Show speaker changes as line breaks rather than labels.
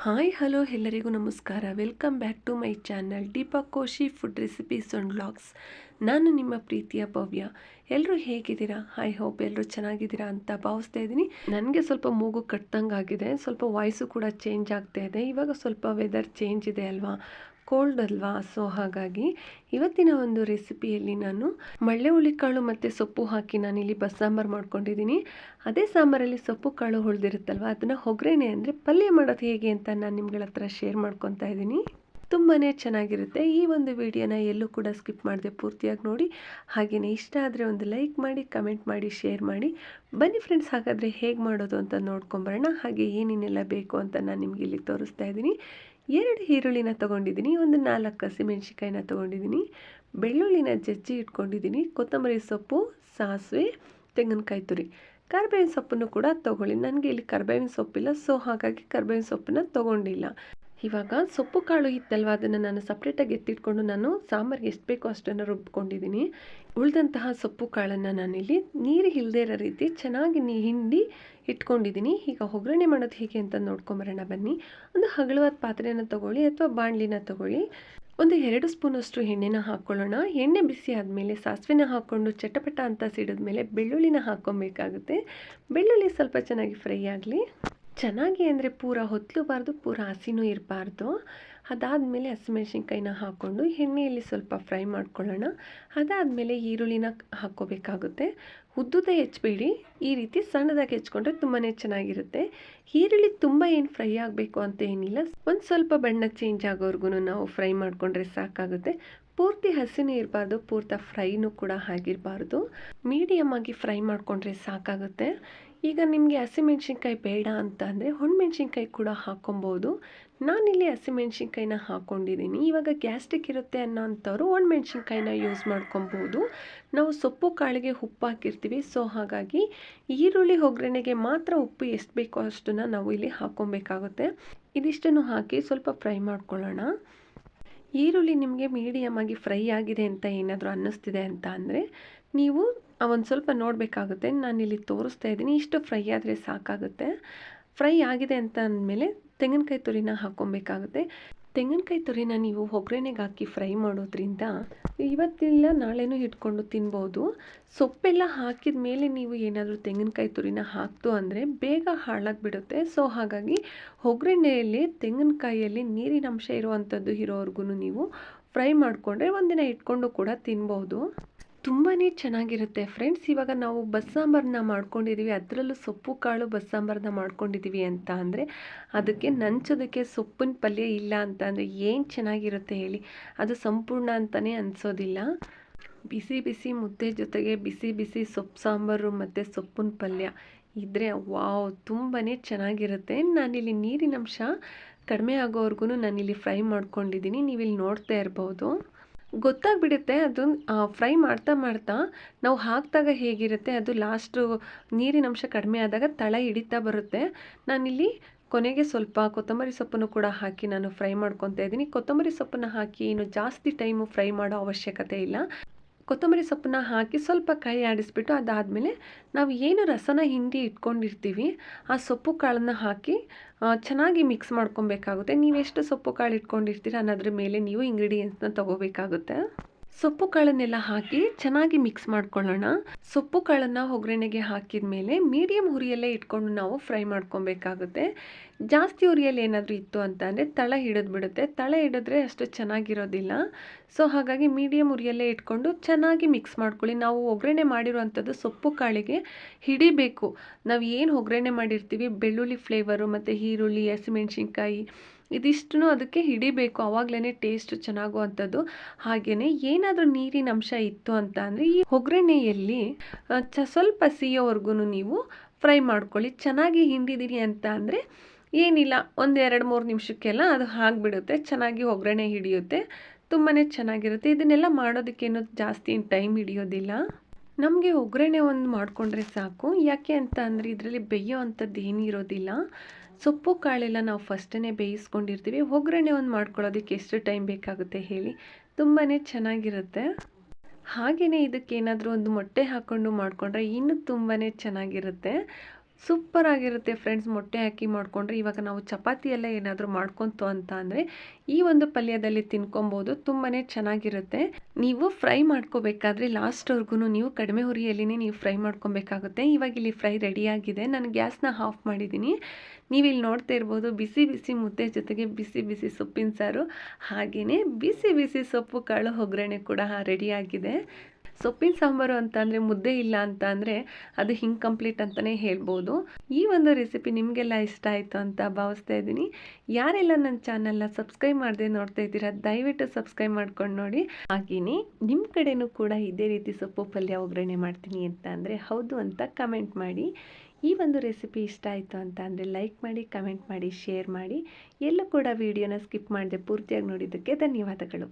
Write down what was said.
Hi, hello ಎಲ್ಲರಿಗೂ ನಮಸ್ಕಾರ. Welcome back to my channel Deepa Koshy food recipes and vlogs. ನಾನು ನಿಮ್ಮ ಪ್ರೀತಿಯ ಭವ್ಯ. ಎಲ್ಲರೂ ಹೇಗಿದ್ದೀರಾ? ಐ ಹೋಪ್ ಎಲ್ಲರೂ ಚೆನ್ನಾಗಿದ್ದೀರಾ ಅಂತ ಭಾವಿಸ್ತಾ ಇದ್ದೀನಿ. ನನಗೆ ಸ್ವಲ್ಪ ಮೂಗು ಕಟ್ಟಂಗೆ ಆಗಿದೆ ಸ್ವಲ್ಪ ವಾಯ್ಸು ಕೂಡ ಚೇಂಜ್ ಆಗ್ತಾ ಇದೆ. ಇವಾಗ ಸ್ವಲ್ಪ ವೆದರ್ ಚೇಂಜ್ ಇದೆ ಅಲ್ವಾ? ಕೋಲ್ಡ್ ಅಲ್ವಾ? ಸೊ ಹಾಗಾಗಿ ಇವತ್ತಿನ ಒಂದು ರೆಸಿಪಿಯಲ್ಲಿ ನಾನು ಮಳ್ಳೆ ಹುಳಿಕಾಳು ಮತ್ತು ಸೊಪ್ಪು ಹಾಕಿ ನಾನಿಲ್ಲಿ ಬಸ್ ಸಾಂಬಾರು ಮಾಡ್ಕೊಂಡಿದ್ದೀನಿ. ಅದೇ ಸಾಂಬಾರಲ್ಲಿ ಸೊಪ್ಪು ಕಾಳು ಉಳಿದಿರುತ್ತಲ್ವ ಅದನ್ನು ಒಗ್ಗರಣೆ ಅಂದರೆ ಪಲ್ಯ ಮಾಡೋದು ಹೇಗೆ ಅಂತ ನಾನು ನಿಮ್ಗಳ ಹತ್ರ ಶೇರ್ ಮಾಡ್ಕೊತಾ ಇದ್ದೀನಿ. ತುಂಬಾ ಚೆನ್ನಾಗಿರುತ್ತೆ. ಈ ಒಂದು ವಿಡಿಯೋನ ಎಲ್ಲೂ ಕೂಡ ಸ್ಕಿಪ್ ಮಾಡದೆ ಪೂರ್ತಿಯಾಗಿ ನೋಡಿ. ಹಾಗೆಯೇ ಇಷ್ಟ ಆದರೆ ಒಂದು ಲೈಕ್ ಮಾಡಿ ಕಮೆಂಟ್ ಮಾಡಿ ಶೇರ್ ಮಾಡಿ. ಬನ್ನಿ ಫ್ರೆಂಡ್ಸ್ ಹಾಗಾದರೆ ಹೇಗೆ ಮಾಡೋದು ಅಂತ ನೋಡ್ಕೊಂಬರೋಣ. ಹಾಗೆ ಏನೇನೆಲ್ಲ ಬೇಕು ಅಂತ ನಾನು ನಿಮಗೆ ಇಲ್ಲಿ ತೋರಿಸ್ತಾ ಇದ್ದೀನಿ. ಎರಡು ಈರುಳ್ಳಿನ ತೊಗೊಂಡಿದ್ದೀನಿ, ಒಂದು ನಾಲ್ಕು ಹಸಿಮೆಣ್ಸಿಕಾಯಿನ ತೊಗೊಂಡಿದ್ದೀನಿ, ಬೆಳ್ಳುಳ್ಳಿನ ಜಜ್ಜಿ ಇಟ್ಕೊಂಡಿದ್ದೀನಿ, ಕೊತ್ತಂಬರಿ ಸೊಪ್ಪು, ಸಾಸಿವೆ, ತೆಂಗಿನಕಾಯಿ ತುರಿ. ಕರ್ಬೇವಿನ ಸೊಪ್ಪನ್ನು ಕೂಡ ತೊಗೊಳ್ಳಿ. ನನಗೆ ಇಲ್ಲಿ ಕರ್ಬೇವಿನ ಸೊಪ್ಪಿಲ್ಲ, ಸೊ ಹಾಗಾಗಿ ಕರ್ಬೇವಿನ ಸೊಪ್ಪನ್ನ ತೊಗೊಂಡಿಲ್ಲ. ಇವಾಗ ಸೊಪ್ಪು ಕಾಳು ಇತ್ತಲ್ವ? ಅದನ್ನು ನಾನು ಸಪ್ರೇಟಾಗಿ ಎತ್ತಿಟ್ಕೊಂಡು ನಾನು ಸಾಂಬಾರಿಗೆ ಎಷ್ಟು ಬೇಕೋ ಅಷ್ಟನ್ನು ರುಬ್ಕೊಂಡಿದ್ದೀನಿ. ಉಳಿದಂತಹ ಸೊಪ್ಪು ಕಾಳನ್ನು ನಾನಿಲ್ಲಿ ನೀರು ಇಲ್ಲದೇ ಇರೋ ರೀತಿ ಚೆನ್ನಾಗಿ ನೀ ಹಿಂಡಿ ಇಟ್ಕೊಂಡಿದ್ದೀನಿ. ಈಗ ಒಗ್ಗರಣೆ ಮಾಡೋದು ಹೇಗೆ ಅಂತ ನೋಡ್ಕೊಂಬರೋಣ ಬನ್ನಿ. ಒಂದು ಹಗಲವಾದ ಪಾತ್ರೆಯನ್ನು ತೊಗೊಳ್ಳಿ ಅಥವಾ ಬಾಣಲಿನ ತೊಗೊಳ್ಳಿ. ಒಂದು ಎರಡು ಸ್ಪೂನಷ್ಟು ಎಣ್ಣೆನ ಹಾಕ್ಕೊಳ್ಳೋಣ ಎಣ್ಣೆ ಬಿಸಿ ಆದಮೇಲೆ ಸಾಸಿವೆನ ಹಾಕ್ಕೊಂಡು ಚಟಪಟ ಅಂತ ಸಿಡಿದ್ಮೇಲೆ ಬೆಳ್ಳುಳ್ಳಿನ ಹಾಕ್ಕೊಬೇಕಾಗುತ್ತೆ. ಬೆಳ್ಳುಳ್ಳಿ ಸ್ವಲ್ಪ ಚೆನ್ನಾಗಿ ಫ್ರೈ ಆಗಲಿ. ಚೆನ್ನಾಗಿ ಅಂದರೆ ಪೂರ ಹೊತ್ತಲೂಬಾರ್ದು ಪೂರ ಹಸಿನೂ ಇರಬಾರ್ದು. ಅದಾದಮೇಲೆ ಹಸಿಮೆಣ್ಸಿನ್ಕಾಯಿನ ಹಾಕ್ಕೊಂಡು ಎಣ್ಣೆಯಲ್ಲಿ ಸ್ವಲ್ಪ ಫ್ರೈ ಮಾಡ್ಕೊಳ್ಳೋಣ. ಅದಾದಮೇಲೆ ಈರುಳ್ಳಿನ ಹಾಕ್ಕೋಬೇಕಾಗುತ್ತೆ. ಉದ್ದುದ ಹೆಚ್ಚಬೇಡಿ. ಈ ರೀತಿ ಸಣ್ಣದಾಗಿ ಹೆಚ್ಕೊಂಡ್ರೆ ತುಂಬಾ ಚೆನ್ನಾಗಿರುತ್ತೆ. ಈರುಳ್ಳಿ ತುಂಬ ಏನು ಫ್ರೈ ಆಗಬೇಕು ಅಂತ ಏನಿಲ್ಲ. ಒಂದು ಸ್ವಲ್ಪ ಬಣ್ಣ ಚೇಂಜ್ ಆಗೋವರೆಗೂ ನಾವು ಫ್ರೈ ಮಾಡಿಕೊಂಡ್ರೆ ಸಾಕಾಗುತ್ತೆ. ಪೂರ್ತಿ ಹಸಿನೂ ಇರಬಾರ್ದು, ಪೂರ್ತಿ ಫ್ರೈನೂ ಕೂಡ ಆಗಿರಬಾರ್ದು. ಮೀಡಿಯಮ್ ಆಗಿ ಫ್ರೈ ಮಾಡಿಕೊಂಡ್ರೆ ಸಾಕಾಗುತ್ತೆ. ಈಗ ನಿಮಗೆ ಹಸಿಮೆಣ್ಸಿನ್ಕಾಯಿ ಬೇಡ ಅಂತ ಅಂದರೆ ಹೊಣ್ಮೆಣ್ಸಿನ್ಕಾಯಿ ಕೂಡ ಹಾಕ್ಕೊಬೋದು ನಾನಿಲ್ಲಿ ಹಸಿಮೆಣ್ಸಿನ್ಕಾಯಿನ ಹಾಕ್ಕೊಂಡಿದ್ದೀನಿ ಇವಾಗ ಗ್ಯಾಸ್ಟ್ರಿಕ್ ಇರುತ್ತೆ ಅನ್ನೋ ಅಂಥವ್ರು ಒಣಮೆಣ್ಸಿನ್ಕಾಯಿನ ಯೂಸ್ ಮಾಡ್ಕೊಬೋದು. ನಾವು ಸೊಪ್ಪು ಕಾಳಿಗೆ ಉಪ್ಪು ಹಾಕಿರ್ತೀವಿ. ಸೊ ಹಾಗಾಗಿ ಈರುಳ್ಳಿ ಒಗ್ಗರಣೆಗೆ ಮಾತ್ರ ಉಪ್ಪು ಎಷ್ಟು ಬೇಕೋ ಅಷ್ಟನ್ನು ನಾವು ಇಲ್ಲಿ ಹಾಕ್ಕೊಬೇಕಾಗುತ್ತೆ ಇದಿಷ್ಟನ್ನು ಹಾಕಿ ಸ್ವಲ್ಪ ಫ್ರೈ ಮಾಡ್ಕೊಳ್ಳೋಣ. ಈರುಳ್ಳಿ ನಿಮಗೆ ಮೀಡಿಯಮ್ ಆಗಿ ಫ್ರೈ ಆಗಿದೆ ಅಂತ ಏನಾದರೂ ಅನ್ನಿಸ್ತಿದೆ ಅಂತ ಅಂದರೆ ನೀವು ಒಂದು ಸ್ವಲ್ಪ ನೋಡಬೇಕಾಗುತ್ತೆ. ನಾನಿಲ್ಲಿ ತೋರಿಸ್ತಾ ಇದ್ದೀನಿ. ಇಷ್ಟು ಫ್ರೈ ಆದರೆ ಸಾಕಾಗುತ್ತೆ. ಫ್ರೈ ಆಗಿದೆ ಅಂತ ಅಂದಮೇಲೆ ತೆಂಗಿನಕಾಯಿ ತುರಿನ ಹಾಕ್ಕೊಬೇಕಾಗುತ್ತೆ. ತೆಂಗಿನಕಾಯಿ ತುರಿನ ನೀವು ಒಗ್ಗರಣೆಗೆ ಹಾಕಿ ಫ್ರೈ ಮಾಡೋದ್ರಿಂದ ಇವತ್ತಿಲ್ಲ, ನಾಳೆನೂ ಇಟ್ಕೊಂಡು ತಿನ್ಬೋದು. ಸೊಪ್ಪೆಲ್ಲ ಹಾಕಿದ ಮೇಲೆ ನೀವು ಏನಾದರೂ ತೆಂಗಿನಕಾಯಿ ತುರಿನ ಹಾಕ್ತು ಅಂದರೆ ಬೇಗ ಹಾಳಾಗಿಬಿಡುತ್ತೆ. ಸೊ, ಹಾಗಾಗಿ ಒಗ್ಗರಣೆಯಲ್ಲಿ, ತೆಂಗಿನಕಾಯಿಯಲ್ಲಿ ನೀರಿನ ಅಂಶ ಇರುವಂಥದ್ದು ಇರೋವರೆಗೂ ನೀವು ಫ್ರೈ ಮಾಡಿಕೊಂಡ್ರೆ ಒಂದಿನ ಇಟ್ಕೊಂಡು ಕೂಡ ತಿನ್ಬೋದು. ತುಂಬಾ ಚೆನ್ನಾಗಿರುತ್ತೆ. ಫ್ರೆಂಡ್ಸ್ ಇವಾಗ ನಾವು ಬಸ್ಸಾಂಬಾರನ್ನ ಮಾಡ್ಕೊಂಡಿದ್ದೀವಿ ಅದರಲ್ಲೂ ಸೊಪ್ಪು, ಕಾಳು ಬಸ್ಸಾಂಬಾರನ್ನ ಮಾಡ್ಕೊಂಡಿದ್ದೀವಿ ಅಂತ ಅಂದರೆ, ಅದಕ್ಕೆ ನಂಚೋದಕ್ಕೆ ಸೊಪ್ಪಿನ ಪಲ್ಯ ಇಲ್ಲ ಅಂತ ಅಂದರೆ ಏನು ಚೆನ್ನಾಗಿರುತ್ತೆ ಹೇಳಿ. ಅದು ಸಂಪೂರ್ಣ ಅಂತಲೇ ಅನಿಸೋದಿಲ್ಲ. ಬಿಸಿ ಬಿಸಿ ಮುದ್ದೆ ಜೊತೆಗೆ ಬಿಸಿ ಬಿಸಿ ಸೊಪ್ಪು ಸಾಂಬಾರು ಮತ್ತು ಸೊಪ್ಪಿನ ಪಲ್ಯ ಇದ್ದರೆ ವಾವ್ ತುಂಬಾ ಚೆನ್ನಾಗಿರುತ್ತೆ. ನಾನಿಲ್ಲಿ ನೀರಿನಂಶ ಕಡಿಮೆ ಆಗೋವರೆಗೂ ನಾನಿಲ್ಲಿ ಫ್ರೈ ಮಾಡ್ಕೊಂಡಿದ್ದೀನಿ ನೀವಿಲ್ಲಿ ನೋಡ್ತಾ ಇರ್ಬೋದು. ಗೊತ್ತಾಗ್ಬಿಡುತ್ತೆ ಅದು ಫ್ರೈ ಮಾಡ್ತಾ ಮಾಡ್ತಾ ನಾವು ಹಾಕಿದಾಗ ಹೇಗಿರುತ್ತೆ, ಅದು ಲಾಸ್ಟು ನೀರಿನ ಅಂಶ ಕಡಿಮೆ ಆದಾಗ ತಳ ಹಿಡಿತಾ ಬರುತ್ತೆ. ನಾನಿಲ್ಲಿ ಕೊನೆಗೆ ಸ್ವಲ್ಪ ಕೊತ್ತಂಬರಿ ಸೊಪ್ಪನ್ನು ಕೂಡ ಹಾಕಿ ನಾನು ಫ್ರೈ ಮಾಡ್ಕೊತಾ ಇದ್ದೀನಿ. ಕೊತ್ತಂಬರಿ ಸೊಪ್ಪನ್ನು ಹಾಕಿ ಇನ್ನು ಜಾಸ್ತಿ ಟೈಮು ಫ್ರೈ ಮಾಡೋ ಅವಶ್ಯಕತೆ ಇಲ್ಲ. ಕೊತ್ತಂಬರಿ ಸೊಪ್ಪನ್ನ ಹಾಕಿ ಸ್ವಲ್ಪ ಕೈ ಆಡಿಸ್ಬಿಟ್ಟು ಅದಾದಮೇಲೆ ನಾವು ಏನು ರಸನ ಹಿಂಡಿ ಇಟ್ಕೊಂಡಿರ್ತೀವಿ, ಆ ಸೊಪ್ಪು ಕಾಳನ್ನು ಹಾಕಿ ಚೆನ್ನಾಗಿ ಮಿಕ್ಸ್ ಮಾಡ್ಕೊಬೇಕಾಗುತ್ತೆ. ನೀವೆಷ್ಟು ಸೊಪ್ಪು ಕಾಳು ಇಟ್ಕೊಂಡಿರ್ತೀರ ಅನ್ನೋದ್ರ ಮೇಲೆ ನೀವು ಇಂಗ್ರೀಡಿಯೆಂಟ್ಸ್ನ ತೊಗೋಬೇಕಾಗುತ್ತೆ. ಸೊಪ್ಪು ಕಾಳನ್ನೆಲ್ಲ ಹಾಕಿ ಚೆನ್ನಾಗಿ ಮಿಕ್ಸ್ ಮಾಡ್ಕೊಳ್ಳೋಣ. ಸೊಪ್ಪು ಕಾಳನ್ನು ಒಗ್ಗರಣೆಗೆ ಹಾಕಿದ ಮೇಲೆ ಮೀಡಿಯಂ ಹುರಿಯಲ್ಲೇ ಇಟ್ಕೊಂಡು ನಾವು ಫ್ರೈ ಮಾಡ್ಕೊಬೇಕಾಗುತ್ತೆ. ಜಾಸ್ತಿ ಉರಿಯಲ್ಲಿ ಏನಾದರೂ ಇತ್ತು ಅಂತ ಅಂದರೆ ತಳ ಹಿಡಿದು ಬಿಡುತ್ತೆ ತಳ ಹಿಡಿದ್ರೆ ಅಷ್ಟು ಚೆನ್ನಾಗಿರೋದಿಲ್ಲ. ಸೊ ಹಾಗಾಗಿ ಮೀಡಿಯಂ ಉರಿಯಲ್ಲೇ ಇಟ್ಕೊಂಡು ಚೆನ್ನಾಗಿ ಮಿಕ್ಸ್ ಮಾಡ್ಕೊಳ್ಳಿ. ನಾವು ಒಗ್ಗರಣೆ ಮಾಡಿರುವಂಥದ್ದು ಸೊಪ್ಪು ಕಾಳಿಗೆ ಹಿಡಿಬೇಕು. ನಾವು ಏನು ಒಗ್ಗರಣೆ ಮಾಡಿರ್ತೀವಿ? ಬೆಳ್ಳುಳ್ಳಿ ಫ್ಲೇವರು ಮತ್ತು ಈರುಳ್ಳಿ, ಹಸಿಮೆಣ್ಸಿನ್ಕಾಯಿ ಇದಿಷ್ಟು ಅದಕ್ಕೆ ಹಿಡಿಬೇಕು. ಆವಾಗಲೇ ಟೇಸ್ಟ್ ಚೆನ್ನಾಗುವಂಥದ್ದು. ಹಾಗೆಯೇ ಏನಾದರೂ ನೀರಿನ ಅಂಶ ಇತ್ತು ಅಂತ ಅಂದರೆ ಈ ಒಗ್ಗರಣೆಯಲ್ಲಿ ಚ, ಸ್ವಲ್ಪ ಸಿಯೋವರೆಗೂ ನೀವು ಫ್ರೈ ಮಾಡ್ಕೊಳ್ಳಿ. ಚೆನ್ನಾಗಿ ಹಿಂಡಿದಿರಿ ಅಂತ ಅಂದರೆ ಏನಿಲ್ಲ, ಒಂದು ಎರಡು ಮೂರು ನಿಮಿಷಕ್ಕೆಲ್ಲ ಅದು ಆಗಿಬಿಡುತ್ತೆ ಚೆನ್ನಾಗಿ ಒಗ್ಗರಣೆ ಹಿಡಿಯುತ್ತೆ. ತುಂಬಾ ಚೆನ್ನಾಗಿರುತ್ತೆ. ಇದನ್ನೆಲ್ಲ ಮಾಡೋದಕ್ಕೇನು ಜಾಸ್ತಿ ಟೈಮ್ ಹಿಡಿಯೋದಿಲ್ಲ. ನಮಗೆ ಒಗ್ಗರಣೆ ಒಂದು ಮಾಡಿಕೊಂಡ್ರೆ ಸಾಕು. ಯಾಕೆ ಅಂತ ಅಂದರೆ ಇದರಲ್ಲಿ ಬೇಯೋ ಅಂಥದ್ದು ಏನೂ ಇರೋದಿಲ್ಲ. ಸೊಪ್ಪು ಕಾಳೆಲ್ಲ ನಾವು ಫಸ್ಟೇ ಬೇಯಿಸ್ಕೊಂಡಿರ್ತೀವಿ. ಒಗ್ಗರಣೆ ಒಂದು ಮಾಡ್ಕೊಳ್ಳೋದಕ್ಕೆ ಎಷ್ಟು ಟೈಮ್ ಬೇಕಾಗುತ್ತೆ ಹೇಳಿ ತುಂಬಾ ಚೆನ್ನಾಗಿರುತ್ತೆ. ಹಾಗೆಯೇ ಇದಕ್ಕೆ ಏನಾದರೂ ಒಂದು ಮೊಟ್ಟೆ ಹಾಕ್ಕೊಂಡು ಮಾಡಿಕೊಂಡ್ರೆ ಇನ್ನೂ ತುಂಬಾ ಚೆನ್ನಾಗಿರುತ್ತೆ. ಸೂಪರ್ ಆಗಿರುತ್ತೆ ಫ್ರೆಂಡ್ಸ್ ಮೊಟ್ಟೆ ಹಾಕಿ ಮಾಡಿಕೊಂಡ್ರೆ ಇವಾಗ ನಾವು ಚಪಾತಿ ಎಲ್ಲ ಏನಾದರೂ ಮಾಡ್ಕೊತು ಅಂತ ಅಂದರೆ ಈ ಒಂದು ಪಲ್ಯದಲ್ಲಿ ತಿನ್ಕೊಬೋದು ತುಂಬಾ ಚೆನ್ನಾಗಿರುತ್ತೆ. ನೀವು ಫ್ರೈ ಮಾಡ್ಕೋಬೇಕಾದ್ರೆ ಲಾಸ್ಟ್ವರೆಗೂ ನೀವು ಕಡಿಮೆ ಹುರಿಯಲ್ಲಿನೇ ನೀವು ಫ್ರೈ ಮಾಡ್ಕೊಬೇಕಾಗುತ್ತೆ. ಇವಾಗ ಇಲ್ಲಿ ಫ್ರೈ ರೆಡಿಯಾಗಿದೆ ನಾನು ಗ್ಯಾಸ್ನ ಆಫ್ ಮಾಡಿದ್ದೀನಿ. ನೀವು ಇಲ್ಲಿ ನೋಡ್ತಾ ಇರ್ಬೋದು ಬಿಸಿ ಬಿಸಿ ಮುದ್ದೆ ಜೊತೆಗೆ ಬಿಸಿ ಬಿಸಿ ಸೊಪ್ಪಿನ ಸಾರು ಹಾಗೆಯೇ ಬಿಸಿ ಬಿಸಿ ಸೊಪ್ಪು ಕಾಳು ಒಗ್ಗರಣೆ ಕೂಡ ರೆಡಿಯಾಗಿದೆ ಸೊಪ್ಪಿನ ಸಾಂಬಾರು ಅಂತ ಅಂದರೆ ಮುದ್ದೆ ಇಲ್ಲ ಅಂತ ಅಂದರೆ ಅದು ಹಿಂಗೆ ಕಂಪ್ಲೀಟ್ ಅಂತಲೇ ಹೇಳ್ಬೋದು. ಈ ಒಂದು ರೆಸಿಪಿ ನಿಮಗೆಲ್ಲ ಇಷ್ಟ ಆಯಿತು ಅಂತ ಭಾವಿಸ್ತಾ ಇದ್ದೀನಿ. ಯಾರೆಲ್ಲ ನನ್ನ ಚಾನಲ್ನ ಸಬ್ಸ್ಕ್ರೈಬ್ ಮಾಡದೆ ನೋಡ್ತಾ ಇದ್ದೀರಾ, ದಯವಿಟ್ಟು ಸಬ್ಸ್ಕ್ರೈಬ್ ಮಾಡ್ಕೊಂಡು ನೋಡಿ. ಹಾಗೆಯೇ ನಿಮ್ಮ ಕಡೆನೂ ಕೂಡ ಇದೇ ರೀತಿ ಸೊಪ್ಪು ಪಲ್ಯ ಒಗ್ಗರಣೆ ಮಾಡ್ತೀನಿ ಅಂತ ಅಂದರೆ ಹೌದು ಅಂತ ಕಮೆಂಟ್ ಮಾಡಿ. ಈ ಒಂದು ರೆಸಿಪಿ ಇಷ್ಟ ಆಯಿತು ಅಂತ ಅಂದರೆ ಲೈಕ್ ಮಾಡಿ ಕಮೆಂಟ್ ಮಾಡಿ ಶೇರ್ ಮಾಡಿ. ಎಲ್ಲೂ ಕೂಡ ವಿಡಿಯೋನ ಸ್ಕಿಪ್ ಮಾಡದೆ ಪೂರ್ತಿಯಾಗಿ ನೋಡಿದ್ದಕ್ಕೆ ಧನ್ಯವಾದಗಳು.